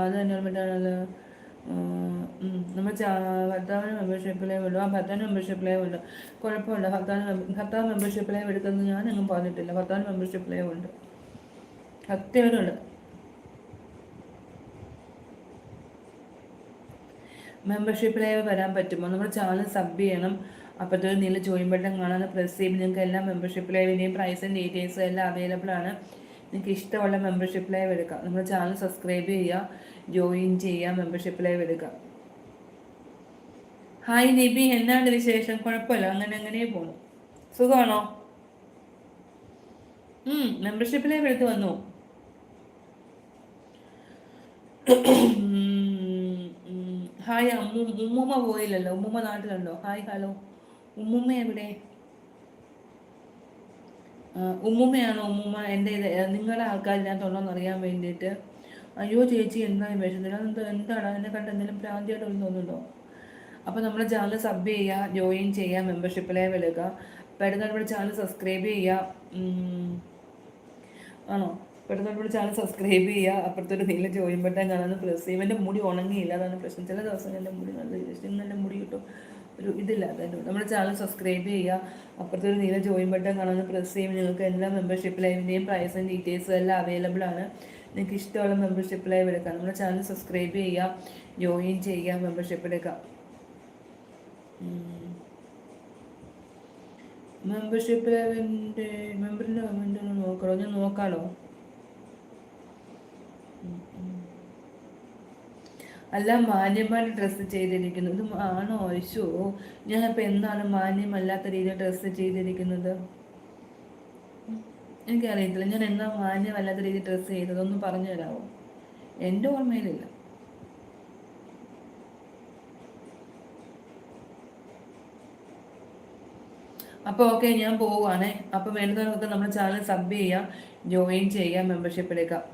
അത് തന്നെ മറ്റേ നമ്മൾ ഭർത്താവിന് മെമ്പർഷിപ്പിലേ വിടും ആ ഭർത്താവിന് മെമ്പർഷിപ്പിലേ വിടും കുഴപ്പമില്ല. ഭർത്താവിന് ഭർത്താവ് മെമ്പർഷിപ്പിലേ എടുക്കുന്നത് എങ്ങും പറഞ്ഞിട്ടില്ല. ഭർത്താവിന് മെമ്പർഷിപ്പിലേ ഉണ്ട്. സത്യവരുണ്ട് മെമ്പർഷിപ്പിലേ വരാൻ പറ്റുമോ? നമ്മൾ ചാനൽ സബ് ചെയ്യണം. അപ്പോഴത്തെ നീല ജോയിൻ ബട്ടൺ കാണാൻ പ്രസ് ചെയ്യുമ്പോൾ നിങ്ങൾക്ക് എല്ലാ മെമ്പർഷിപ്പ് ലൈവിന്റെയും പ്രൈസും ഡീറ്റെയിൽസും എല്ലാം അവൈലബിൾ ആണ്. നിങ്ങൾക്ക് ഇഷ്ടമുള്ള മെമ്പർഷിപ്പ് ലൈവ് എടുക്കാം. നമ്മുടെ ചാനൽ സബ്സ്ക്രൈബ് ചെയ്യുക ജോയിൻ ചെയ്യുക മെമ്പർഷിപ്പ് ലൈവ് എടുക്കാം. ഹായ് നിബി എന്നാണ് വിശേഷം? കുഴപ്പമില്ല. അങ്ങനെ അങ്ങനെ പോണു. സുഖമാണോ? മെമ്പർഷിപ്പ് ലൈവ് എടുത്ത് വന്നു. ഹായ് അമ്മു. ഉമ്മുമ്മ പോയില്ലല്ലോ. ഉമ്മുമ്മ നാട്ടിലുണ്ടോ? ഹായ് ഹലോ ഉമ്മുമ്മ എവിടെ? ഉമ്മുമ്മയാണോ ഉമ്മുമ്മ? എന്റെ ഇത് നിങ്ങളുടെ ആൾക്കാരില്ലാത്തുള്ളതെന്ന് അറിയാൻ വേണ്ടിയിട്ട്. അയ്യോ ചേച്ചി എന്തായാലും വിഷമത്തില്ല എന്താ എന്താണ്? അതിനെ കണ്ട് എന്തെങ്കിലും പ്രാന്തിയായിട്ട് തോന്നുന്നുണ്ടോ? അപ്പോൾ നമ്മുടെ ചാനൽ സബ് ചെയ്യുക ജോയിൻ ചെയ്യുക മെമ്പർഷിപ്പിലേ വിടുക. പെട്ടെന്ന് നമ്മുടെ ചാനൽ സബ്സ്ക്രൈബ് ചെയ്യുക. ആണോ? പെട്ടെന്ന് നമ്മുടെ ചാനൽ സബ്സ്ക്രൈബ് ചെയ്യുക. അപ്പുറത്തെ നീല ജോയിൻ ബട്ടൺ കാണാൻ പ്രസ് ചെയ്യും എന്റെ മുടി ഉണങ്ങിയില്ല. അതാണ് പ്രശ്നം. ചില ദിവസം എന്റെ മുടി നല്ല ഇന്ന് എന്റെ മുടി കിട്ടും. ഒരു ഇതില്ലാത്തതുകൊണ്ട് നമ്മുടെ ചാനൽ സബ്സ്ക്രൈബ് ചെയ്യുക അപ്പുറത്തെ ഒരു നീല ജോയിൻ ബട്ടൺ കാണാൻ പ്രസ് ചെയ്യുമ്പോൾ നിങ്ങൾക്ക് എല്ലാ മെമ്പർഷിപ്പ് ലൈവിന്റെയും പ്രൈസും ഡീറ്റെയിൽസും എല്ലാം അവൈലബിൾ ആണ്. നിങ്ങൾക്ക് ഇഷ്ടമുള്ള മെമ്പർഷിപ്പ് ലൈവ് എടുക്കാം. നമ്മുടെ ചാനൽ സബ്സ്ക്രൈബ് ചെയ്യുക ജോയിൻ ചെയ്യുക മെമ്പർഷിപ്പ് എടുക്കാം. മെമ്പർഷിപ്പ് ലൈവിന്റെ മെമ്പറിന്റെ നോക്കണോ? ഞാൻ നോക്കാമല്ലോ അല്ല മാന്യമായിട്ട് ഡ്രസ്സ് ചെയ്തിരിക്കുന്നത്. ആണോ? ഐശോ ഞാനിപ്പോൾ എന്താണ് മാന്യമല്ലാത്ത രീതിയിൽ ഡ്രസ്സ് ചെയ്തിരിക്കുന്നത്? എനിക്കറിയത്തില്ല. ഞാൻ എന്താ മാന്യമല്ലാത്ത രീതിയിൽ ഡ്രസ്സ് ചെയ്തതൊന്ന് പറഞ്ഞു തരാമോ എന്റെ ഓർമ്മയിലില്ല. അപ്പോൾ ഓക്കെ ഞാൻ പോവുകയാണേ അപ്പോൾ വേണ്ടതൊക്കെ നമ്മുടെ ചാനൽ സബ് ചെയ്യാം ജോയിൻ ചെയ്യാം മെമ്പർഷിപ്പ് എടുക്കാം.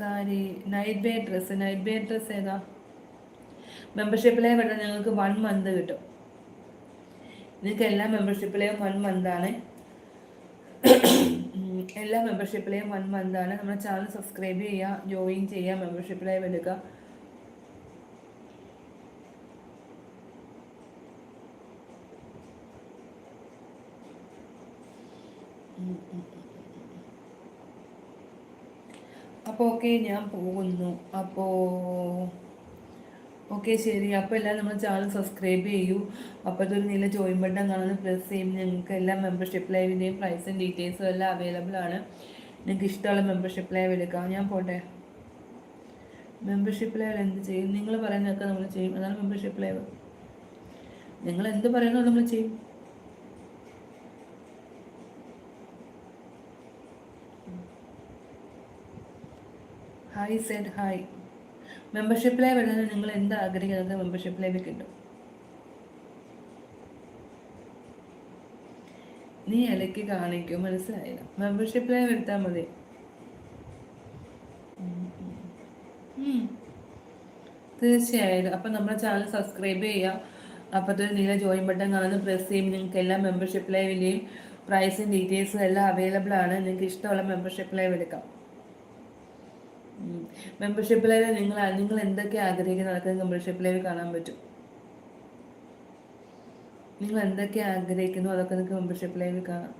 Sari night wear dress night wear dress ഏതാ? മെമ്പർഷിപ്പിലേ വേണ്ട ഞങ്ങൾക്ക് വൺ മന്ത് കിട്ടും. നിങ്ങൾക്ക് എല്ലാ മെമ്പർഷിപ്പിലെയും വൺ മന്താണ് എല്ലാ മെമ്പർഷിപ്പിലെയും വൺ മന്താണ് നമ്മുടെ ചാനൽ സബ്സ്ക്രൈബ് ചെയ്യുക ജോയിൻ ചെയ്യുക മെമ്പർഷിപ്പിലായി എടുക്കുക Mm-hmm. അപ്പോൾ ഓക്കെ ഞാൻ പോകുന്നു. അപ്പോൾ ഓക്കെ ശരി. അപ്പോൾ എല്ലാം നമ്മൾ ചാനൽ സബ്സ്ക്രൈബ് ചെയ്യൂ. അപ്പോൾ ഒരു നീല ജോയിൻ ബട്ടൺ കാണുന്നത് പ്രസ് ചെയ്യും നിങ്ങൾക്ക് എല്ലാ മെമ്പർഷിപ്പ് ലൈവിന്റെയും പ്രൈസും ഡീറ്റെയിൽസും എല്ലാം അവൈലബിൾ ആണ്. നിങ്ങൾക്ക് ഇഷ്ടമുള്ള മെമ്പർഷിപ്പ് ലൈവ് എടുക്കാം. ഞാൻ പോട്ടെ. മെമ്പർഷിപ്പ് ലൈവ് എന്ത് ചെയ്യും? നിങ്ങൾ പറയുന്നതൊക്കെ നമ്മൾ ചെയ്യും. അതാണ് മെമ്പർഷിപ്പ് ലൈവ് നിങ്ങൾ എന്ത് പറയുന്നോ നമ്മൾ ചെയ്യും. Hi Z hi membership live വരുന്നത് നിങ്ങൾ എന്ത് ആഗ്രഹിക്കുന്നത് മെമ്പർഷിപ്പ് ലൈവ് കിട്ടും. നീ ഇലയ്ക്ക് കാണിക്കും മനസ്സിലായില്ല. മെമ്പർഷിപ്പ് ലൈവ് എടുത്താൽ മതി. തീർച്ചയായും. അപ്പം നമ്മുടെ ചാനൽ സബ്സ്ക്രൈബ് ചെയ്യുക അപ്പോഴത്തെ നീല ജോയിൻ ബട്ടൺ കാണുന്ന പ്രസ് ചെയ്യും. നിങ്ങൾക്ക് എല്ലാ മെമ്പർഷിപ്പ് ലൈവിന്റെയും പ്രൈസും ഡീറ്റെയിൽസും എല്ലാം അവൈലബിൾ ആണ്. നിങ്ങൾക്ക് ഇഷ്ടമുള്ള മെമ്പർഷിപ്പ് ലൈവ് എടുക്കാം. മെമ്പർഷിപ്പ് ലൈവ് നിങ്ങൾ നിങ്ങൾ എന്തൊക്കെ ആഗ്രഹിക്കുന്ന അതൊക്കെ മെമ്പർഷിപ്പ് ലൈവ് കാണാൻ പറ്റും? നിങ്ങൾ എന്തൊക്കെ ആഗ്രഹിക്കുന്നു അതൊക്കെ നിങ്ങൾക്ക് മെമ്പർഷിപ്പ് ലൈവ് കാണാം.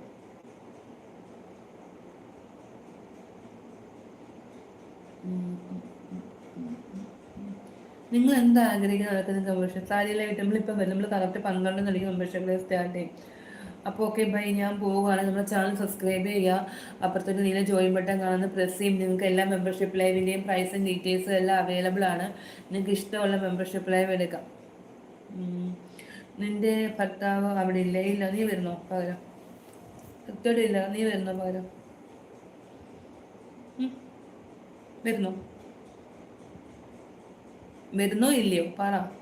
നിങ്ങൾ എന്താ ആഗ്രഹിക്കുന്നത് അതൊക്കെ നിങ്ങൾക്ക് മെമ്പർഷിപ്പ് സാരി ലൈവ് നമ്മളിപ്പം നമ്മൾ കറക്റ്റ് പന്ത്രണ്ട് മെമ്പർഷിപ്പ് ലൈവ് സ്റ്റാർട്ട് ചെയ്യും. അപ്പോൾ ഓക്കെ ബൈ ഞാൻ പോവുകയാണ്. നമ്മുടെ ചാനൽ സബ്സ്ക്രൈബ് ചെയ്യുക. അപ്പുറത്തൊരു നീല ജോയിൻ ബട്ടൺ കാണുന്ന. പ്രസ് ചെയ്യും. നിങ്ങൾക്ക് എല്ലാ മെമ്പർഷിപ്പ് ലൈവിന്റെയും പ്രൈസും ഡീറ്റെയിൽസും എല്ലാം അവൈലബിൾ ആണ്. നിങ്ങൾക്ക് ഇഷ്ടമുള്ള മെമ്പർഷിപ്പ് ലൈവ് എടുക്കാം. നിന്റെ ഭർത്താവ് അവിടെ ഇല്ല. ഇല്ല നീ വരുന്നോ? പകരം. ഭക്തോടെ ഇല്ല. നീ വരുന്നോ? പകരം. വരുന്നോ? വരുന്നോ? ഇല്ലയോ? പറ.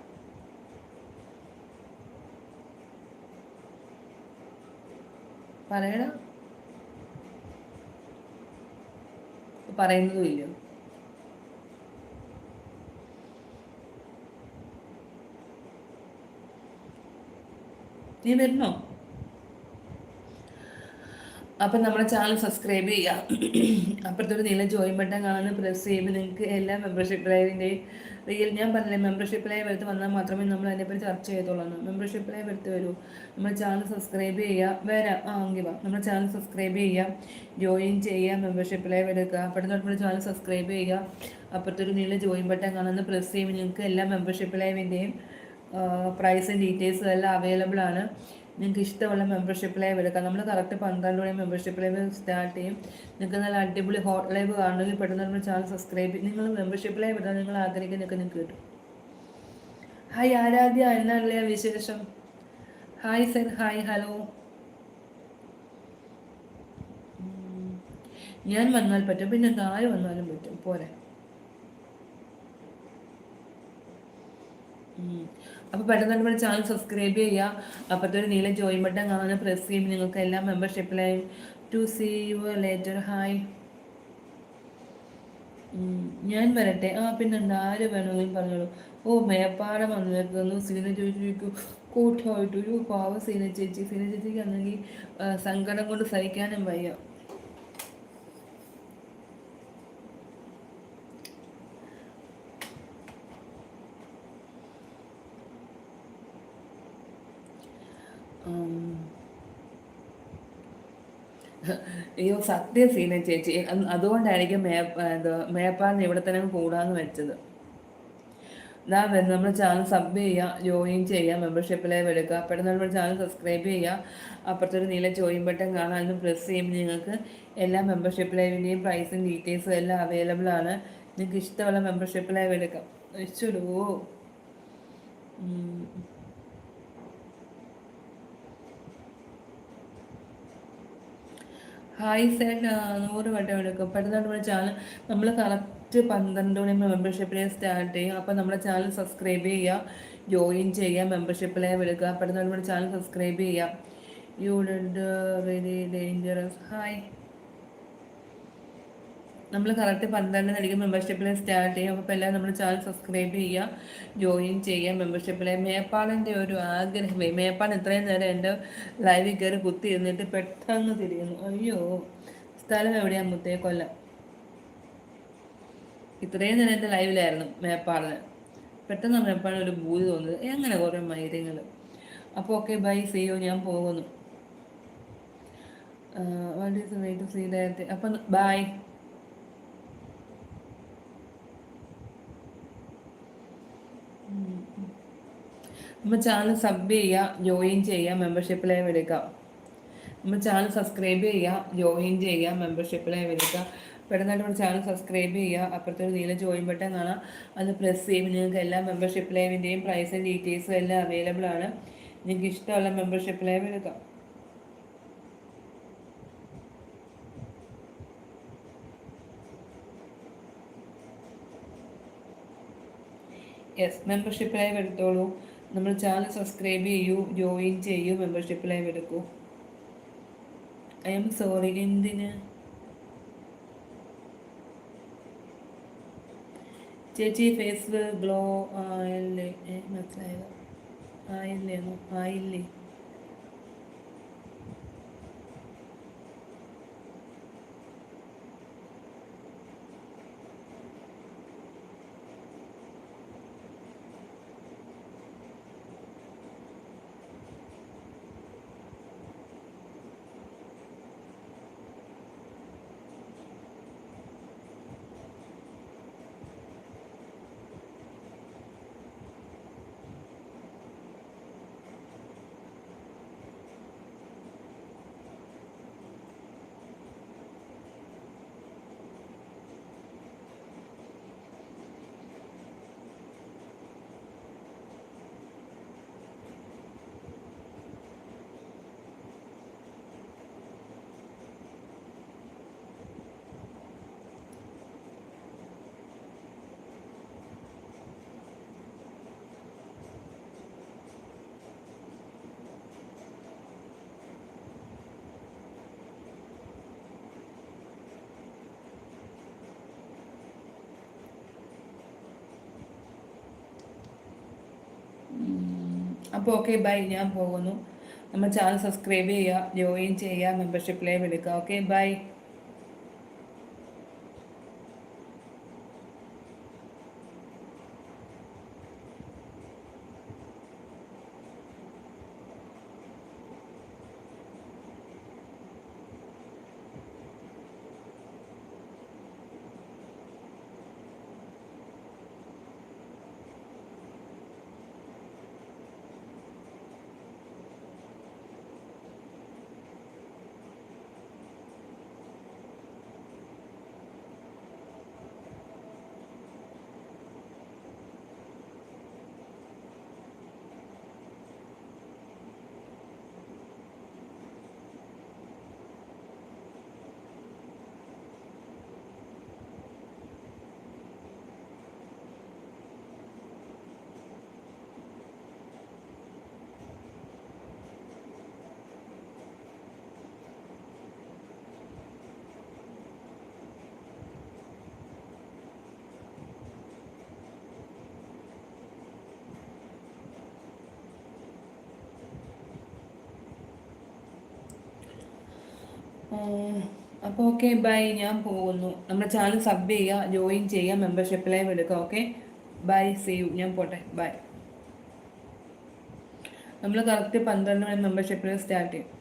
പറയണ? പറയുന്നതുമില്ല. നീ വരണോ അപ്പം നമ്മുടെ ചാനൽ സബ്സ്ക്രൈബ് ചെയ്യുക അപ്പുറത്തൊരു നീല ജോയിൻ ബട്ടൺ കാണുന്നത് പ്രസ് ചെയ്യുമ്പോൾ നിങ്ങൾക്ക് എല്ലാ മെമ്പർഷിപ്പ് ലൈവിന്റെയും റിയൽ ഞാൻ പറഞ്ഞില്ലേ മെമ്പർഷിപ്പ് ലൈവ് എടുത്ത് വന്നാൽ മാത്രമേ നമ്മൾ അതിനെപ്പറ്റി ചർച്ച ചെയ്തോളൂ മെമ്പർഷിപ്പ് ലൈവ് എടുത്ത് വരൂ. നമ്മൾ ചാനൽ സബ്സ്ക്രൈബ് ചെയ്യുക വരാം. ആ എങ്കിൽ വാ നമ്മുടെ ചാനൽ സബ്സ്ക്രൈബ് ചെയ്യുക ജോയിൻ ചെയ്യുക മെമ്പർഷിപ്പ് ലൈവ് എടുക്കുക. പെട്ടെന്ന് നമ്മുടെ ചാനൽ സബ്സ്ക്രൈബ് ചെയ്യുക അപ്പുറത്തൊരു നീല ജോയിൻ ബട്ടൺ കാണുന്ന പ്രസ് ചെയ്യുമ്പോൾ നിങ്ങൾക്ക് എല്ലാ മെമ്പർഷിപ്പ് ലൈവിന്റെയും പ്രൈസും ഡീറ്റെയിൽസും എല്ലാം അവൈലബിൾ ആണ്. നിങ്ങൾക്ക് ഇഷ്ടമുള്ള മെമ്പർഷിപ്പ് ലൈവ് എടുക്കാം. നമ്മൾ കറക്റ്റ് പന്ത്രണ്ട് മണി മെമ്പർഷിപ്പ് ലൈവ് സ്റ്റാർട്ട് ചെയ്യും. നിങ്ങൾക്ക് നല്ല അടിപൊളി ഹോട്ട് ലൈവ് കാണണമെങ്കിൽ പെട്ടെന്ന് നമ്മൾ ചാനൽ സബ്സ്ക്രൈബ് ചെയ്യും. നിങ്ങൾ മെമ്പർഷിപ്പ് ലൈവ് ഇടാൻ നിങ്ങൾ ആഗ്രഹിക്കുന്നൊക്കെ നിങ്ങൾക്ക് കിട്ടും. ഹായ് ആരാധ്യ എന്നല്ലേ വിശേഷം? ഹായ് സർ ഹായ് ഹലോ ഞാൻ വന്നാൽ പറ്റും. പിന്നെ ആര് വന്നാലും പറ്റും. പോരെ. അപ്പോൾ പെട്ടെന്ന് നമ്മുടെ ചാനൽ സബ്സ്ക്രൈബ് ചെയ്യുക അപ്പോഴത്തെ ഒരു നീല ജോയിൻ ബട്ടൺ കാണാൻ പ്രസ് ചെയ്യുമ്പോൾ നിങ്ങൾക്ക് എല്ലാ മെമ്പർഷിപ്പിലായും to see you later hi ഞാൻ വരട്ടെ. ആ പിന്നെന്താ ആര് വേണമെങ്കിലും പറഞ്ഞോളൂ. ഓ മേപ്പാടം വന്നു നിൽക്കുന്നു സീന ചോദിച്ചു കൂട്ടമായിട്ട് ഒരു പാവ സീന ചേച്ചി. സീന ചേച്ചിക്ക് ആണെങ്കിൽ സങ്കടം കൊണ്ട് സഹിക്കാനും വയ്യ. അയ്യോ സത്യ സീന ചേച്ചി. അതുകൊണ്ടായിരിക്കും മേ എന്തോ മേപ്പാലിന് ഇവിടെ തന്നെ കൂടാന്ന് വെച്ചത്. ഇതാ വരുന്നത് നമ്മുടെ ചാനൽ സബ് ചെയ്യുക ജോയിൻ ചെയ്യുക മെമ്പർഷിപ്പിലെ എടുക്കുക പെട്ടെന്ന് നമ്മുടെ ചാനൽ സബ്സ്ക്രൈബ് ചെയ്യുക അപ്പുറത്തൊരു നീല ജോയിൻ ബട്ടൺ കാണാൻ അതിന് പ്രസ് ചെയ്യുമ്പോൾ നിങ്ങൾക്ക് എല്ലാ മെമ്പർഷിപ്പ് ലൈവിന്റെയും പ്രൈസും ഡീറ്റെയിൽസും എല്ലാം അവൈലബിൾ ആണ്. നിങ്ങൾക്ക് ഇഷ്ടമുള്ള മെമ്പർഷിപ്പ് ലൈവ് എടുക്കാം. വെച്ചിടൂ ഹായ് സെഡ് നൂറ് വട്ടം എടുക്കും. പെട്ടെന്ന് നമ്മുടെ ചാനൽ നമ്മൾ കറക്റ്റ് പന്ത്രണ്ട് മണി മെമ്പർഷിപ്പിനെ സ്റ്റാർട്ട് ചെയ്യും. അപ്പോൾ നമ്മുടെ ചാനൽ സബ്സ്ക്രൈബ് ചെയ്യുക ജോയിൻ ചെയ്യുക മെമ്പർഷിപ്പിലെ വിളിക്കുക പെട്ടെന്ന് നമ്മുടെ ചാനൽ സബ്സ്ക്രൈബ് ചെയ്യുക you dead very dangerous hi നമ്മൾ കറക്റ്റ് പന്ത്രണ്ട് പന്ത്രണ്ടിനായിരിക്കും മെമ്പർഷിപ്പിൽ സ്റ്റാർട്ട് ചെയ്യും. അപ്പോൾ എല്ലാം നമ്മൾ ചാനൽ സബ്സ്ക്രൈബ് ചെയ്യുക ജോയിൻ ചെയ്യുക മെമ്പർഷിപ്പിലെ മേപ്പാളിന്റെ ഒരു ആഗ്രഹമേ മേപ്പാൾ ഇത്രയും നേരം എന്റെ ലൈവിൽ കയറി കുത്തി ഇരുന്നിട്ട് പെട്ടെന്ന് തിരിയുന്നു. അയ്യോ സ്ഥലം എവിടെയാണ് മുത്തേ കൊല്ലം? ഇത്രയും നേരം എന്റെ ലൈവിലായിരുന്നു മേപ്പാളിന്. പെട്ടെന്ന് മേപ്പാളിന് ഒരു ഭൂതി തോന്നുന്നത് എങ്ങനെ കുറേ മൈര്യങ്ങൾ അപ്പോൾ ഓക്കെ ബൈ സിയോ ഞാൻ പോകുന്നു. What is way to see diet അപ്പം ബൈ നമ്മൾ ചാനൽ സബ് ചെയ്യുക ജോയിൻ ചെയ്യുക മെമ്പർഷിപ്പ് ലൈവ് എടുക്കുക. നമ്മൾ ചാനൽ സബ്സ്ക്രൈബ് ചെയ്യുക ജോയിൻ ചെയ്യുക മെമ്പർഷിപ്പ് ലൈവ് എടുക്കുക. പെട്ടെന്നായിട്ട് നമ്മുടെ ചാനൽ സബ്സ്ക്രൈബ് ചെയ്യുക. അപ്പുറത്തെ ഒരു നീല ജോയിൻ ബട്ടൺ കാണാം. അത് പ്രസ് ചെയ്യും നിങ്ങൾക്ക് എല്ലാ മെമ്പർഷിപ്പ് ലൈവിന്റെയും പ്രൈസും ഡീറ്റെയിൽസും എല്ലാം അവൈലബിൾ ആണ്. നിങ്ങൾക്ക് ഇഷ്ടമുള്ള മെമ്പർഷിപ്പ് ലൈവ് എടുക്കാം. യെസ് മെമ്പർഷിപ്പ് ലൈവ് എടുത്തോളൂ. നമ്മൾ ചാനൽ സബ്സ്ക്രൈബ് ചെയ്യൂ ജോയിൻ ചെയ്യൂ മെമ്പർഷിപ്പ് ലൈവ് എടുക്കൂ. ഐ എം സോറി എന്തിന്? ചേച്ചി ഫേസ് ഗ്ലോ ആയല്ലേ മനസ്സിലായത് ആയില്ലേ ആയില്ലേ അപ്പോൾ ഓക്കെ ബൈ ഞാൻ പോകുന്നു. നമ്മൾ ചാനൽ സബ്സ്ക്രൈബ് ചെയ്യുക ജോയിൻ ചെയ്യുക മെമ്പർഷിപ്പ് ലൈവ് എടുക്കുക ഓക്കെ ബൈ അപ്പോൾ ഓക്കെ ബൈ ഞാൻ പോകുന്നു. നമ്മുടെ ചാനൽ സബ് ചെയ്യുക ജോയിൻ ചെയ്യുക മെമ്പർഷിപ്പ് ലൈവ് എടുക്കുക ഓക്കെ ബൈ സീ ഞാൻ പോട്ടെ. ബൈ നമ്മൾ കറക്റ്റ് പന്ത്രണ്ട് മണി മെമ്പർഷിപ്പിൽ സ്റ്റാർട്ട് ചെയ്യും.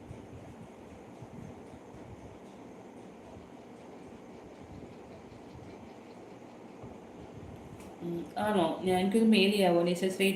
ആണോ? എനിക്കൊരു മെയിൽ ചെയ്യാവോ? നിശ ശ്രീ